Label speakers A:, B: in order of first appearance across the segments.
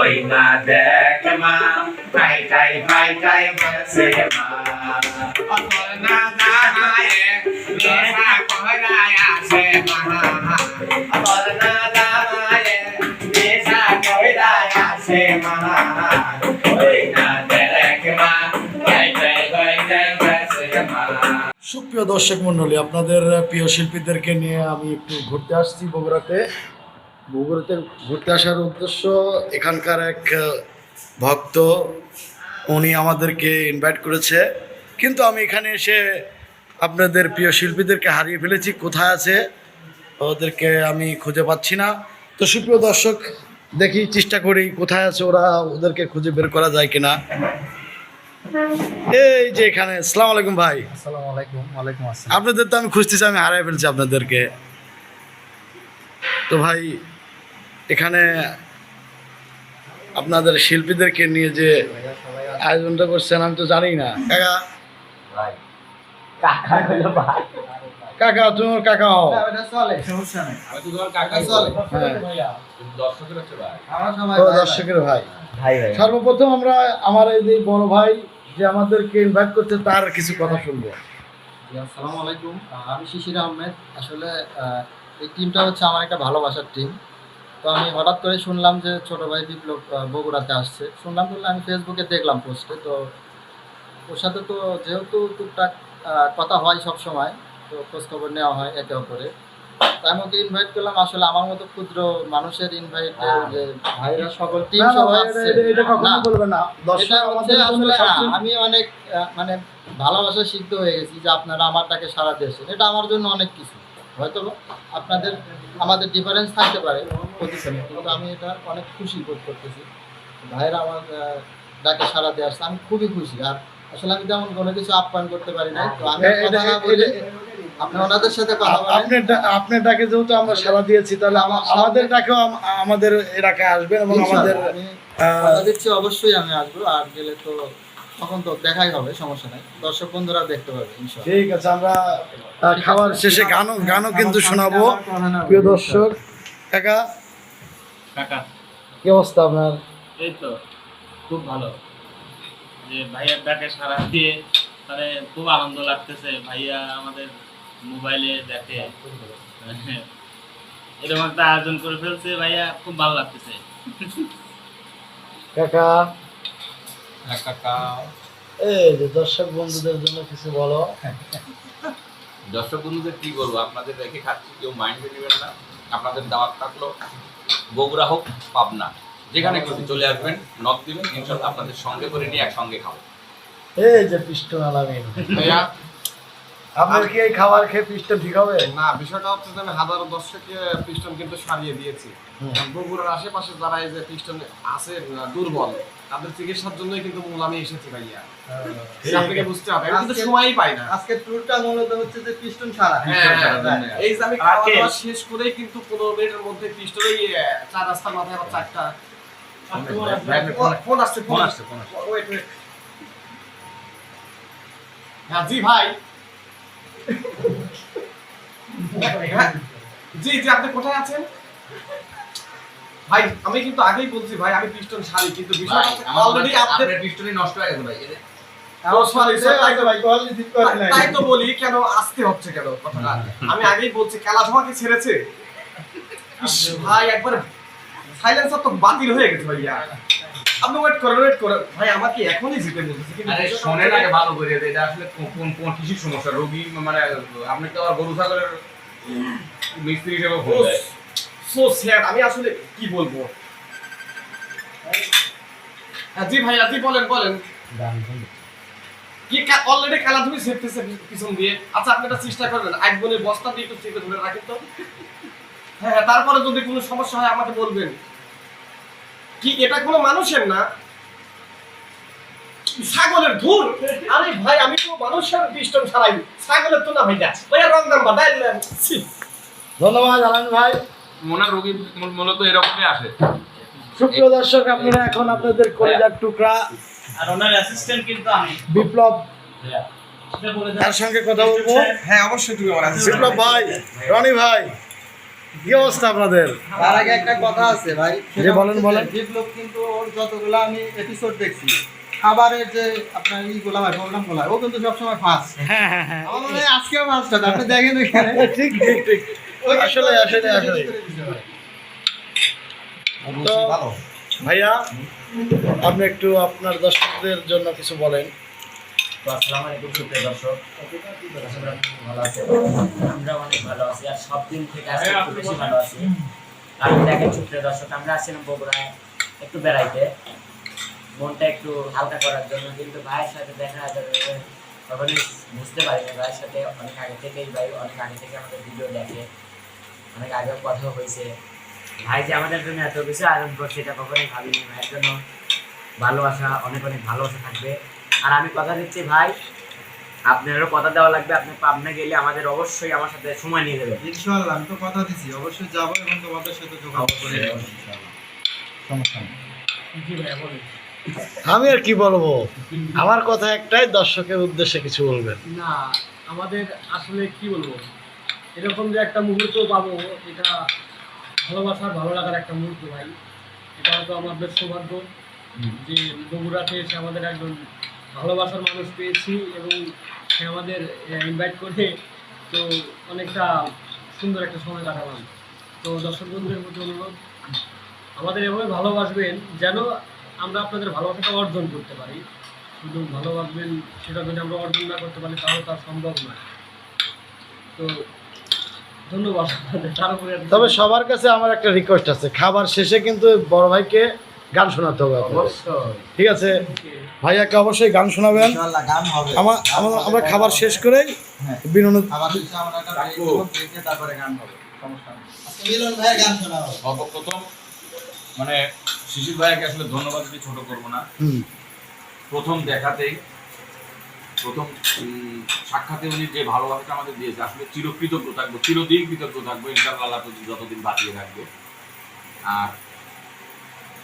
A: ওই না দেখ মা চাই চাই চাই চাই বসে মা। অতর না দাঁড়ায় মেরা কহরায় আসে মা। অতর না দাঁড়ায় মেরা কহরায় আসে মা। ওই না দেখ মা চাই চাই চাই চাই বসে মা।
B: সুপ্রিয় দর্শক মন্ডলী আপনাদের প্রিয় শিল্পীদেরকে নিয়ে আমি একটু ঘুরতে আসছি বগুড়াতে। বগুড়াতে ঘুরতে আসার উদ্দেশ্য এখানকার এক ভক্ত। উনি আমাদেরকে ইনভাইট করেছে। কিন্তু আমি এখানে এসে আপনাদের প্রিয় শিল্পীদেরকে হারিয়ে ফেলেছি। কোথায় আছে ওদেরকে আমি খুঁজে পাচ্ছি না। তো সুপ্রিয় দর্শক দেখি চেষ্টা করি কোথায় আছে ওরা ওদেরকে খুঁজে বের করা যায় কিনা। এই যে এখানে সালাম আলাইকুম ভাই।
C: আসসালামু আলাইকুম ওয়ালাইকুম আসসালাম।
B: আপনাদের তো আমি খুঁজতেছি আমি হারাই ফেলছি আপনাদেরকে। তো ভাই এখানে আপনাদের শিল্পীদেরকে নিয়ে যে আয়োজনটা করছেন আমি তো জানি না। কাকা।
A: কাকা হলো
B: কাকা তোমার কাকা হও। হ্যাঁ। দর্শকের ভাই।
A: ভাই ভাই
B: সর্বপ্রথম আমরা আমার এই যে বড় ভাই যে আমাদেরকে ইনভাইট করছে তার কিছু কথা শুনব।
C: আসসালামু আলাইকুম। আমি শিশির আহমেদ। আসলে আহ, এই টিমটা হচ্ছে আমার একটা ভালোবাসার টিম তো আমি হঠাৎ করে শুনলাম যে ছোট ভাই বিপ্লব বগুড়াতে আসছে। শুনলাম বললে আমি ফেসবুকে দেখলাম পোস্টে তো ওর সাথে তো যেহেতু টুকটাক কথা হয় সব সময় তো খোঁজখবর নেওয়া হয় একে অপরে তাই আমি ওকে ইনভাইট করলাম। আসলে আমার মতো ক্ষুদ্র মানুষের ইনভাইট যে ভাইরা সকল টিম আসছে।
B: এটা-
C: হচ্ছে আসলে আমি অনেক মানে ভালোবাসা সিদ্ধ হয়ে গেছি যে আপনারা আমার ডাকে সারা দিয়েছেন। এটা আমার জন্য অনেক কিছু। হয়তো আপনাদের আমাদের ডিফারেন্স থাকতে পারে পজিশনে কিন্তু আমি এটা অনেক খুশি বোধ করতেছি। ভাইয়েরা আমার ডাকে সারা দিয়ে আসছে আমি খুবই খুশি। আর আসলে আমি তেমন কোনো কিছু আপ্যায়ন করতে পারি না তো আমি আপনি ওনাদের সাথে কথা বলেন।
B: আপনার ডাকে যেহেতু আমরা সারা দিয়েছি তাহলে আমা- আমাদের ডাকেও আম- আমাদের এলাকায় আসবেন এবং আমাদের
C: দিচ্ছি অবশ্যই আমি আসব আর গেলে তো তখন তো দেখাই হবে সমস্যা নাই। দর্শক বন্ধুরা দেখতে পাবে
B: ঠিক আছে আমরা খাবার শেষে গানও গানও কিন্তু শোনাবো। প্রিয় দর্শক কাকা
D: কাকা
B: কি অবস্থা আপনার?
D: এই তো খুব ভালো। যে ভাইয়ার ডাকে সারা দিয়ে মানে খুব আনন্দ লাগতেছে ভাইয়া আমাদের মোবাইলে দেখে। এরকম একটা আয়োজন করে ফেলছে ভাইয়া খুব ভালো লাগতেছে।
B: কাকা এই যে দর্শক বন্ধুদের জন্য কিছু বলো।
E: দর্শক বন্ধুদের কি বলব? আপনাদের রেখে খাচ্ছি কেউ মাইন্ডে নেবেন না। আপনাদের দাওয়াত থাকল বগুড়া হোক পাবনা। যেখানে খুশি চলে আসবেন নক দিবেন ইনশাল্লাহ আপনাদের সঙ্গে করে নিয়ে একসঙ্গে খাব।
B: এই যে পিস্টন আলামিন।
F: ভাইয়া?
B: আপনার কি এই খাবার খেয়ে পিস্টন ঠিক হবে?
F: না বিষয়টা হচ্ছে যে আমি হাজারো দর্শককে পিস্টন কিন্তু সারিয়ে দিয়েছি। বগুড়ার আশেপাশে যারা এই যে পিস্টন আছে দুর্বল তাদের চিকিৎসার জন্যই কিন্তু মূল আমি এসেছি ভাইয়া। আপনাকে বুঝতে হবে আমি কিন্তু সময়ই পাই না।
C: আজকে ট্যুরটা মূলত হচ্ছে যে পিস্টন ছাড়া
F: হ্যাঁ, হ্যাঁ,
E: হ্যাঁ।
F: এই যে আমি খাওয়া দাওয়া শেষ করেই কিন্তু পনেরো মিনিটের মধ্যে পিস্টনেই চার রাস্তার মাথায় আবার চারটা। ফোন আসছে ফোন আসছে ফোন আসছে। ওয়েট ওয়েট হ্যাঁ জি ভাই। হ্যাঁ, জি জি আপনি কোথায় আছেন? ভাই আমি কিন্তু আগেই বলছি ভাই আমি পিস্টন সারি কিন্তু বিষয়টা অলরেডি আপনি
E: আপনার পিস্টনই নষ্ট হয়ে গেছে ভাই এদের
F: ও, sorry, sorry, তাই তো-
C: ভাই কোয়ালিটি ঠিক করে নাই।
F: তাই তো বলি কেন আসতে হচ্ছে কেন? কথাটা আমি আগেই বলছি খেলাধুলা ছেড়েছে। ভাই একবার সাইলেন্সার তো বাতিল হয়ে গেছে ভাইয়া। আপনি ওয়েট করেন ওয়েট করেন। ভাই আমাকে এখনই জিতে বলতেছে কিন্তু
E: শোনেন আগে ভালো করে যে এটা আসলে কোন কোন সমস্যা? রোগী মানে আপনি তো আবার গরু ছাগলের মিস্ত্রি হিসেবে
F: সো স্যাড আমি আসলে কি বলব? হ্যাঁ জি ভাইয়া জি বলেন বলেন। কি অলরেডি খেলাধুলি ছেড়তেছে পিছন দিয়ে? আচ্ছা আপনি একটা চেষ্টা করবেন। এক বোনের বস্তা দিয়ে একটু চেপে ধরে রাখেন তো। হ্যাঁ হ্যাঁ, তারপরে যদি কোনো সমস্যা হয় আমাকে বলবেন। কি এটা কোনো মানুষের না? ছাগলের ধুর আরে ভাই আমি তো মানুষের পিস্টন ছাড়াই। ছাগলের তো না ভাইয়া ভাইয়া রং নাম্বার
B: ধন্যবাদ আলামিন ভাই।
E: মনের রোগী মূলত এরকমই আসে।
B: সুপ্রিয় দর্শক আপনারা এখন আপনাদের কলিজার টুকরা
D: আর ওনার অ্যাসিস্ট্যান্ট কিন্তু আমি।
B: বিপ্লব। তার সঙ্গে কথা বলব?
F: হ্যাঁ অবশ্যই তুমি আমার
B: বিপ্লব ভাই রনি ভাই কি অবস্থা আপনাদের?
C: তার আগে একটা কথা আছে ভাই
B: জি, বলেন, বলেন।
C: বিপ্লব কিন্তু ওর যতগুলো আমি এপিসোড দেখছি খাবারের যে আপনার ইগুলো হয় প্রোগ্রামগুলো হয় ও কিন্তু সবসময় ফার্স্ট
B: হ্যাঁ হ্যাঁ হ্যাঁ।
C: আমার মনে হয় আজকেও ফার্স্ট হবে আপনি দেখেন ওইখানে।
B: ঠিক ঠিক ঠিক। আসলে আসলে আসলে। তো ভাইয়া আপনি একটু আপনার দর্শকদের জন্য কিছু বলেন।
G: আসসালামু আলাইকুম সুপ্রিয় দর্শক। আশা করি আপনারা ভালো আছেন আমরা অনেক ভালো আছি আর সব দিন থেকে আজকে একটু বেশি ভালো আছি। কারণ দেখেন সুপ্রিয় দর্শক আমরা আসছিলাম বগুড়ায় একটু বেড়াইতে। মনটা একটু হালকা করার জন্য কিন্তু ভাইয়ের সাথে দেখা যাবে তখনই বুঝতে পারি না ভাইয়ের সাথে অনেক আগে থেকেই ভাই অনেক আগে থেকে আমাদের ভিডিও দেখে। অনেক আগেও কথা হয়েছে। ভাই যে আমাদের জন্য এত কিছু আয়োজন করছে এটা কখনোই ভাবিনি। ভাইয়ের জন্য ভালোবাসা অনেক অনেক ভালোবাসা থাকবে। আর আমি কথা দিচ্ছি ভাই আপনারও কথা দেওয়া লাগবে। আপনি পাবনা গেলে আমাদের অবশ্যই আমার সাথে সময় নিয়ে দেবেন
C: ইনশাআল্লাহ আমি তো কথা দিছি। অবশ্যই যাব এবং তোমাদের সাথে যোগাযোগ করে যাব ইনশাআল্লাহ। সমস্যা নেই।
B: আমি আর কি বলব? আমার কথা একটাই দর্শকের উদ্দেশ্যে কিছু বলবেন।
H: না আমাদের আসলে কি বলব? এরকম যে একটা মুহূর্ত পাবো, এটা ভালোবাসার, ভালো লাগার একটা মুহূর্ত ভাই। এটা হয়তো আমাদের সৌভাগ্য যে বগুড়াতে এসে আমাদের একজন ভালোবাসার মানুষ পেয়েছি এবং সে আমাদের ইনভাইট করে তো অনেকটা সুন্দর একটা সময় কাটালাম। তো দর্শক বন্ধুদের প্রতি অনুরোধ, আমাদের এভাবে ভালোবাসবেন যেন আমরা আপনাদের ভালোবাসাটা অর্জন করতে পারি। শুধু ভালোবাসবেন সেটা যদি আমরা অর্জন না করতে পারি, তাহলে তার সম্ভব নয়। তো ধন্যবাদ।
B: তবে সবার কাছে আমার একটা রিকোয়েস্ট আছে। খাবার শেষে কিন্তু বড় ভাইকে গান শোনাতে হবে ঠিক আছে? ভাইয়াকে অবশ্যই গান শোনাবেন।
C: ইনশাআল্লাহ গান হবে।
B: আমার খাবার শেষ করেই
C: হ্যাঁ।
B: বিনোদন
C: হবে।
E: সর্বপ্রথম মানে শিশির ভাইয়াকে আসলে ধন্যবাদ ছোট করব না। প্রথম দেখাতেই প্রথম সাক্ষাতে উনি যে ভালোবাসাটা আমাদের দিয়েছে আসলে চিরকৃতজ্ঞ থাকব চিরদিন কৃতজ্ঞ থাকব ইনশাআল্লাহ আল্লাহ যতদিন বাঁচিয়ে রাখবে। আর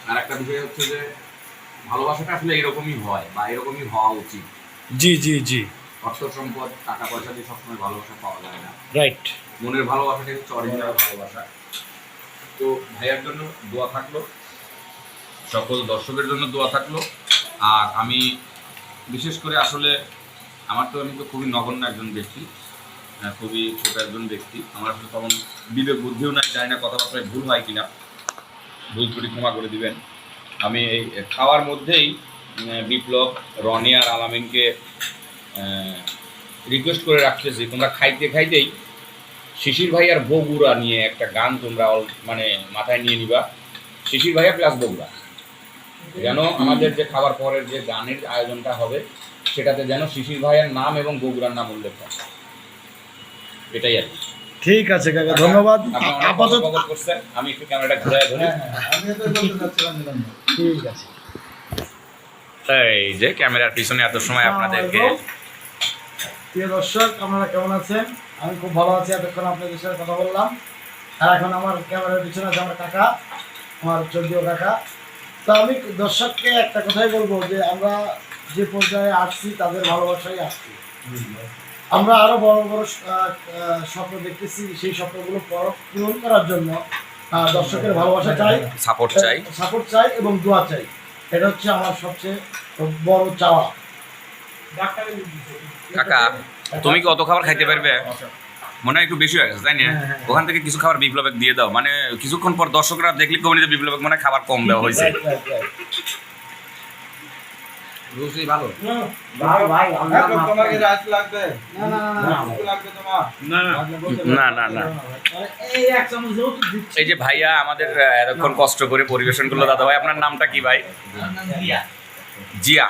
E: আর একটা বিষয় হচ্ছে যে ভালোবাসাটা আসলে এরকমই হয় বা এরকমই হওয়া উচিত।
B: জি জি জি।
E: অর্থ সম্পদ টাকা পয়সা দিয়ে সবসময় ভালোবাসা পাওয়া যায় না।
B: রাইট
E: মনের ভালোবাসাটাই হচ্ছে অরিজিনাল ভালোবাসা। তো ভাইয়ার জন্য দোয়া থাকল সকল দর্শকের জন্য দোয়া থাকল। আর আমি বিশেষ করে আসলে আমার তো আমি তো খুবই নগণ্য একজন ব্যক্তি খুবই ছোট একজন ব্যক্তি। আমার আসলে তখন বিবেক বুদ্ধিও নাই, জানি না কথাবার্তায় ভুল হয় কিনা। ভুল ত্রুটি ক্ষমা করে দিবেন। আমি এই খাওয়ার মধ্যেই বিপ্লব, রনি আর আলামিনকে রিকোয়েস্ট করে রাখতেছি। তোমরা খাইতে খাইতেই শিশির ভাই আর বগুড়া নিয়ে একটা গান তোমরা মানে মাথায় নিয়ে নিবা। শিশির ভাইয়া প্লাস বগুড়া। যেন আমাদের যে খাবার পরের যে গানের আয়োজনটা হবে সেটাতে যেন শিশির ভাইয়ের নাম এবং বগুড়ার নাম উল্লেখ হয়। এটাই আর
B: ঠিক আছে কাকা ধন্যবাদ। আপাতত
E: করছেন। আমি একটু ক্যামেরাটা ঘুরে ধরি।
C: আমি তো বলতে চাচ্ছিলাম মিলন
B: ঠিক আছে।
E: এই যে ক্যামেরার পিছনে এত সময় আপনাদেরকে
B: প্রিয় দর্শক আপনারা কেমন আছেন? আমি খুব ভালো আছি এতক্ষণ আপনাদের সাথে কথা বললাম। আর এখন আমার ক্যামেরার পিছনে আছে আমার কাকা আমার চোদ্দীয় কাকা। তো আমি দর্শককে একটা কথাই বলব যে আমরা যে পর্যায়ে আসছি তাদের ভালোবাসাই আসছি। আমরা আরও বড় বড় স্বপ্ন দেখতেছি সেই স্বপ্নগুলো পর- পূরণ করার জন্য দর্শকের ভালোবাসা চাই
E: সাপোর্ট চাই।
B: সাপোর্ট চাই এবং দোয়া চাই। এটা হচ্ছে আমার সবচেয়ে বড় চাওয়া।
E: কাকা তুমি কি অত খাবার খাইতে পারবে? মনে হয় একটু বেশি হয়ে গেছে তাই না?
B: হ্যাঁ, হ্যাঁ।
E: ওখান থেকে কিছু খাবার বিপ্লবেক দিয়ে দাও। মানে কিছুক্ষণ পর দর্শকরা দেখলে কমিটিতে বিপ্লবেক মনে হয় খাবার কম দেওয়া হয়েছে.
C: রুচি ভালো।
G: ভাই ভাই
C: তোমার কি রাত লাগবে।
B: না, না, না, না, না।
C: লাগবে তোমার।
E: না না। না
B: এই
E: যে ভাইয়া আমাদের এতক্ষণ কষ্ট করে পরিবেশন করল দাদা ভাই আপনার নামটা কি ভাই? জিয়া। জিয়া।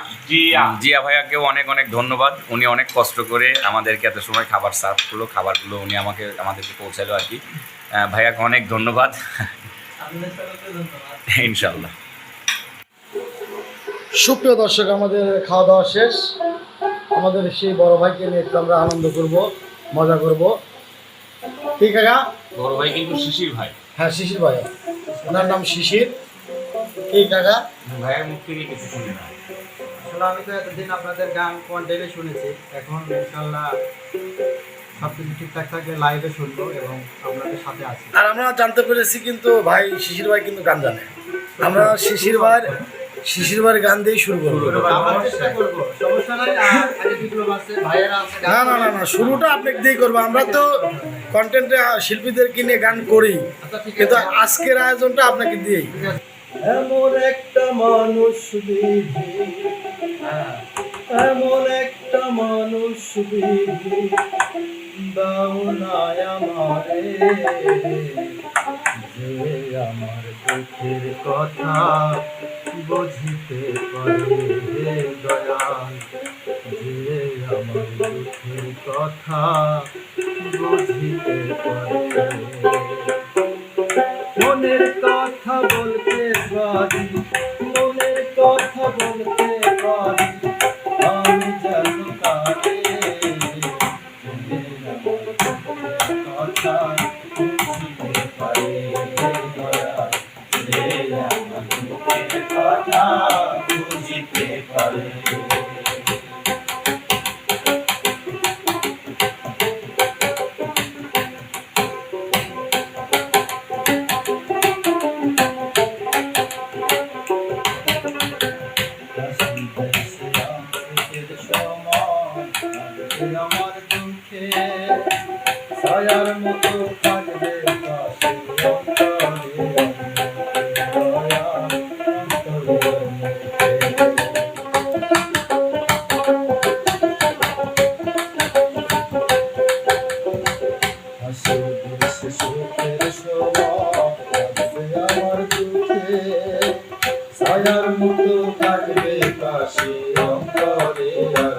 E: জিয়া। ভাইয়াকেও অনেক অনেক ধন্যবাদ। উনি অনেক কষ্ট করে আমাদেরকে এত সময় খাবার সার্ভ করল খাবারগুলো উনি আমাকে আমাদেরকে পৌঁছালো আর কি। ভাইয়াকে অনেক ধন্যবাদ। ইনশাল্লাহ
B: সুপ্রিয় দর্শক আমাদের খাওয়া দাওয়া শেষ। আমাদের সেই বড় ভাইকে নিয়ে একটু আমরা আনন্দ করব মজা করব। ঠিক আছে
E: বড় ভাই কিন্তু শিশির ভাই।
B: হ্যাঁ শিশির ভাই। ওনার নাম শিশির। এই কাকা?
E: ভাইয়ের মুখ থেকে কিছু শুনি না।
C: আসলে আমি তো এতদিন আপনাদের গান কন্টেন্টে শুনেছি। এখন ইনশাল্লাহ সব কিছু ঠিকঠাক থাকলে লাইভে শুনব এবং আপনাদের সাথে আছি।
B: আর আমরা জানতে পেরেছি কিন্তু ভাই শিশির ভাই কিন্তু গান জানে। আমরা শিশির ভাই শিশির ভাইয়ের গান দিয়েই শুরু করব।
C: আমরা চেষ্টা করব। সমস্যা নাই আর আগে বিপ্লব আছে ভাইয়েরা আছে
B: না না না না শুরুটা আপনাকে দিয়েই করব। আমরা তো কন্টেন্টে শিল্পীদেরকে নিয়ে গান করি
C: আচ্ছা
B: কিন্তু আজকের আয়োজনটা আপনাকে দিয়েই।
C: এমন একটা মানুষ বিধি এমন একটা মানুষ বিধি দাও না আমারে আমার দুঃখের কথা বুঝিতে পারে হে দয়াল যে আমার দুঃখের কথা বুঝিতে পারে। ছায়ার মতো থাকবে কাশি অন্তরে।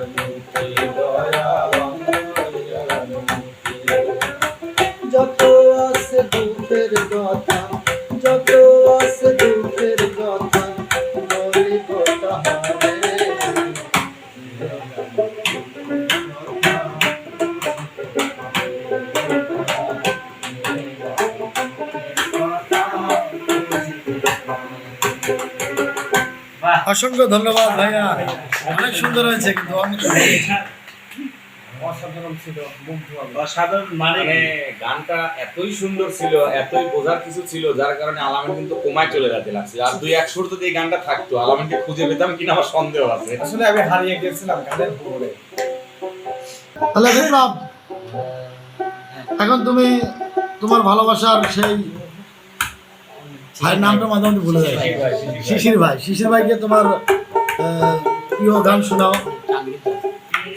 B: অসংখ্য ধন্যবাদ ভাইয়া। অনেক সুন্দর হয়েছে কিন্তু অনেক
C: অসাধারণ ছিল মুগ্ধ
H: অসাধারণ মানে
E: মানে গানটা এতই সুন্দর ছিল এতই বোঝার কিছু ছিল যার কারণে আলামিন কিন্তু কমায় চলে যেতে আর দুই এক সুর যদি এই গানটা থাকতো আলামিনকে খুঁজে পেতাম কিনা আমার সন্দেহ আছে।
F: আসলে আমি হারিয়ে গেছিলাম গানের
B: এখন তুমি তোমার ভালোবাসার সেই ভাইয়ের নামটা মাঝে মাঝে ভুলে যাই। শিশির ভাই শিশির ভাইকে তোমার প্রিয় গান শোনাও।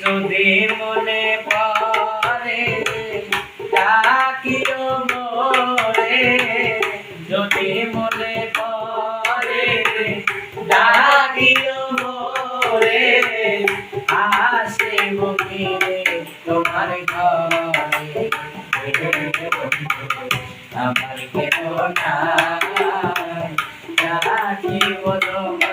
G: যদি মনে পড়ে ডাকিও মোরে যদি মনে পড়ে ডাকিও মোরে আসে মুখিরে তোমার ঘরে। আমার নাই। ডাকিব তোমার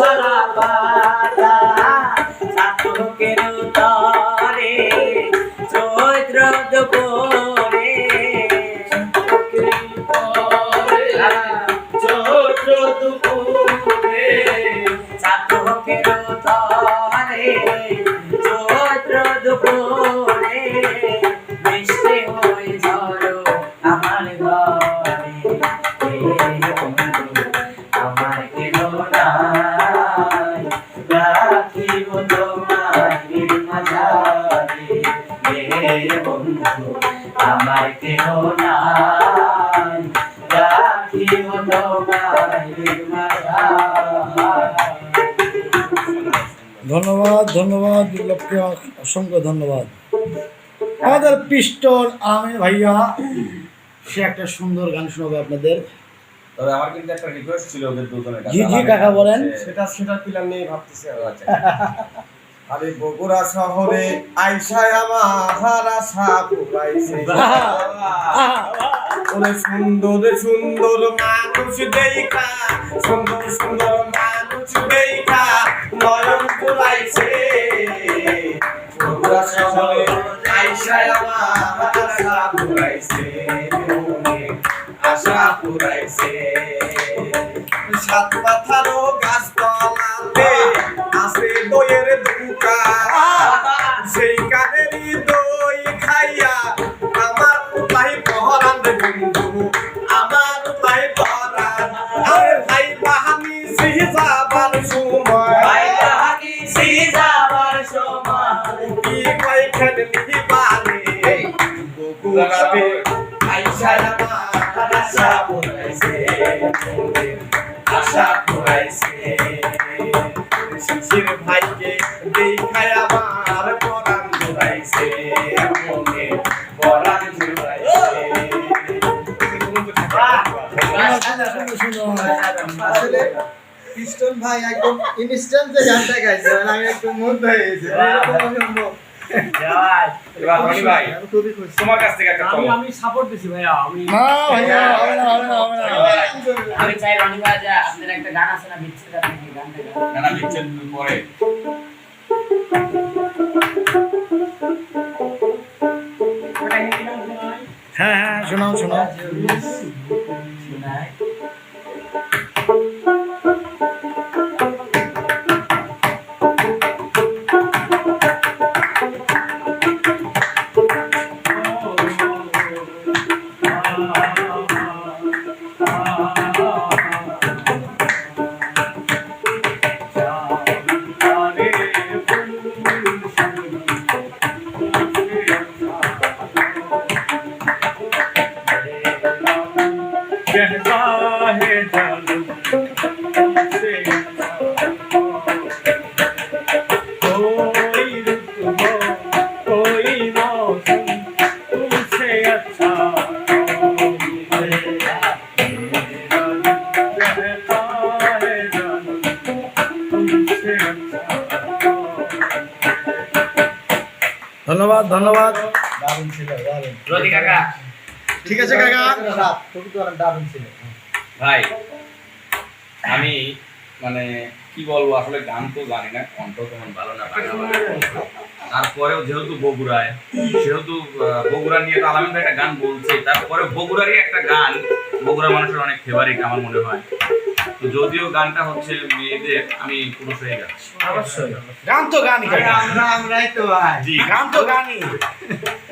G: আমি
B: ধন্যবাদ ধন্যবাদ বিপ্লবকে অসংখ্য ধন্যবাদ আমাদের পিস্টন আমিন ভাইয়া সে একটা সুন্দর গান শোনাবে আপনাদের
E: তবে আমার কিন্তু একটা রিকোয়েস্ট ছিল ওদের দুজনের
B: জি, জি, কাকা বলেন।
F: সেটা সেটা প্ল্যান নিয়ে ভাবতেছি আমি। আরে বগুড়া শহরে আইসায় আমার আশা পুরাইছে। ওরে সুন্দর সুন্দর মানুষ দেখা, সুন্দর সুন্দর মানুষ দেখা, নয়ন পুরাইছে বগুড়া শহরে আইসায় আমার আশা পুরাইছে আশা পুরাইছে আশা পুরাইছে শিশির ভাইকে দেখায় আমার পরাণ জুড়াইছে মনে পরাণ জুড়াইছে।
C: আসলে ভাই একদম ইনস্ট্যান্ট যে গানটা গাইছে মানে আমি একদম মুগ্ধ হয়ে গেছি
E: এবার রনি ভাই তোমার কাছ থেকে একটা
H: আমি আমি সাপোর্ট দিছি ভাইয়া আমি
B: না ভাইয়া হবে না হবে না হবে না।
G: আমি চাই রনি ভাই যে আপনার একটা গান আছে না বিচ্ছেদ আপনি কি গানটা গান
E: না, না, বিচ্ছেদ পরে।
B: হ্যাঁ হ্যাঁ শোনাও শোনাও। ধন্যবাদ ধন্যবাদ। ঠিক আছে কাকা।
E: ভাই আমি মানে কি বলব আসলে গান তো জানি না কণ্ঠ তেমন ভালো না। তারপরেও যেহেতু বগুড়ায় সেহেতু বগুড়া নিয়ে তো আলামিন একটা গান বলছে তারপরে বগুড়ারই একটা গান বগুড়া মানুষের অনেক ফেভারিট আমার মনে হয়। তো যদিও গানটা হচ্ছে মেয়েদের আমি পুরুষ হয়ে যাচ্ছি
G: অবশ্যই।
B: গান তো গানই
C: আমরা আমরাই তো ভাই।
B: গান তো গানই।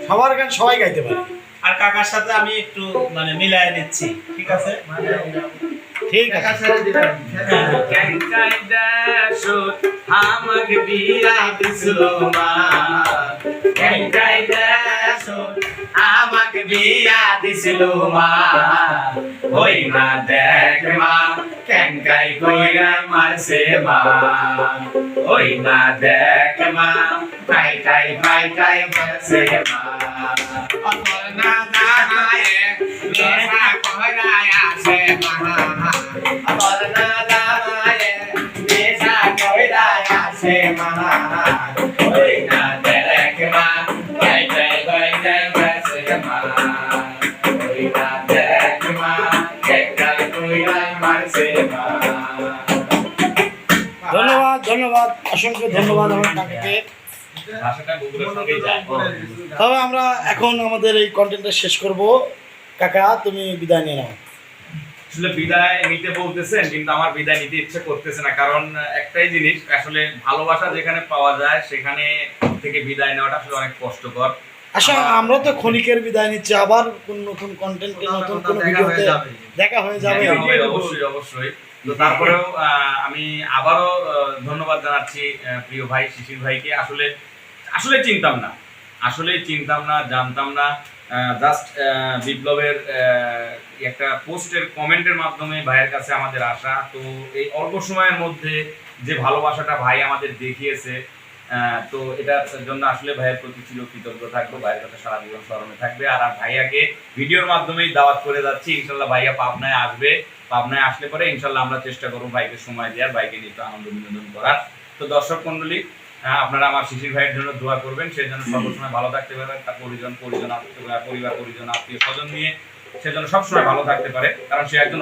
B: সবার গান সবাই গাইতে পারে।
D: আর কাকার সাথে আমি একটু মানে মিলাই নিচ্ছি ঠিক আছে?
B: ঠিক আছে।
E: আমাক বিয়া দিছিল মা। ক্যাঙ্কাই দাসুত আমাক বিয়া দিছিল মা। ওই না দেখ মা ক্যাঙ্কাই কইরা মারছে মা। ওই না দেখ মা কাই কাই কাই কাই মারছে মা। অতর না লোসা কইরায় আছে মা। অতর না
B: ধন্যবাদ ধন্যবাদ অসংখ্য ধন্যবাদ আমার কাকাকে। তবে আমরা এখন আমাদের এই কন্টেন্টটা শেষ করব। কাকা তুমি বিদায় নিয়ে নাও।
E: আসলে বিদায় নিতে বলতেছেন কিন্তু আমার বিদায় নিতে ইচ্ছে করতেছে না। কারণ একটাই জিনিস আসলে ভালোবাসা যেখানে পাওয়া যায় সেখানে থেকে বিদায় নেওয়াটা আসলে অনেক কষ্টকর।
B: আচ্ছা আমরা তো ক্ষণিকের বিদায় নিচ্ছি আবার কোন নতুন কন্টেন্ট নতুন কোন ভিডিওতে দেখা হয়ে যাবে।
E: অবশ্যই অবশ্যই। তো তারপরেও আমি আবারও ধন্যবাদ জানাচ্ছি প্রিয় ভাই শিশির ভাইকে। আসলে আসলে চিনতাম না। আসলে চিনতাম না জানতাম না। জাস্ট বিপ্লবের একটা পোস্টের কমেন্টের মাধ্যমে ভাইয়ের কাছে আমাদের আসা। তো এই অল্প সময়ের মধ্যে যে ভালোবাসাটা ভাই আমাদের দেখিয়েছে তো এটার জন্য আসলে ভাইয়ের প্রতি চির কৃতজ্ঞ থাকব। ভাইয়ের কাছে সারা জীবন স্মরণে থাকবে। আর ভাইয়াকে ভিডিওর মাধ্যমেই দাওয়াত করে যাচ্ছি। ইনশাল্লাহ ভাইয়া পাবনায় আসবে। পাবনায় আসলে পরে ইনশাল্লাহ আমরা চেষ্টা করব ভাইকে সময় দেওয়ার, ভাইকে নিয়ে আনন্দ বিনোদন করার। তো দর্শক মন্ডলী আহ, আপনারা আমার শিশির ভাইয়ের জন্য দোয়া করবেন সে যেন সবসময় ভালো থাকতে পারে তার পরিজন পরিজন আত্মীয়- পরিবার পরিজন আত্মীয় স্বজন নিয়ে সে যেন সবসময় ভালো থাকতে পারে কারণ সে একজন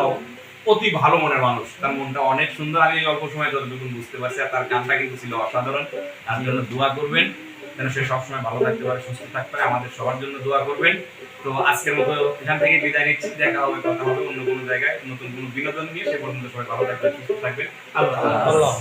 E: অতি ভালো মনের মানুষ। তার মনটা অনেক সুন্দর আমি এই অল্প সময় যতটুকু বুঝতে পারছি আর তার গানটা কিন্তু ছিল অসাধারণ তার জন্য দোয়া করবেন যেন সে সবসময় ভালো থাকতে পারে সুস্থ থাকতে পারে আমাদের সবার জন্য দোয়া করবেন। তো আজকের মতো এখান থেকে বিদায় নিচ্ছি দেখা হবে কথা হবে অন্য কোনো জায়গায় নতুন কোনো বিনোদন নিয়ে সে পর্যন্ত সবাই ভালো থাকবে সুস্থ থাকবেন। আল্লাহ
B: আল্লাহ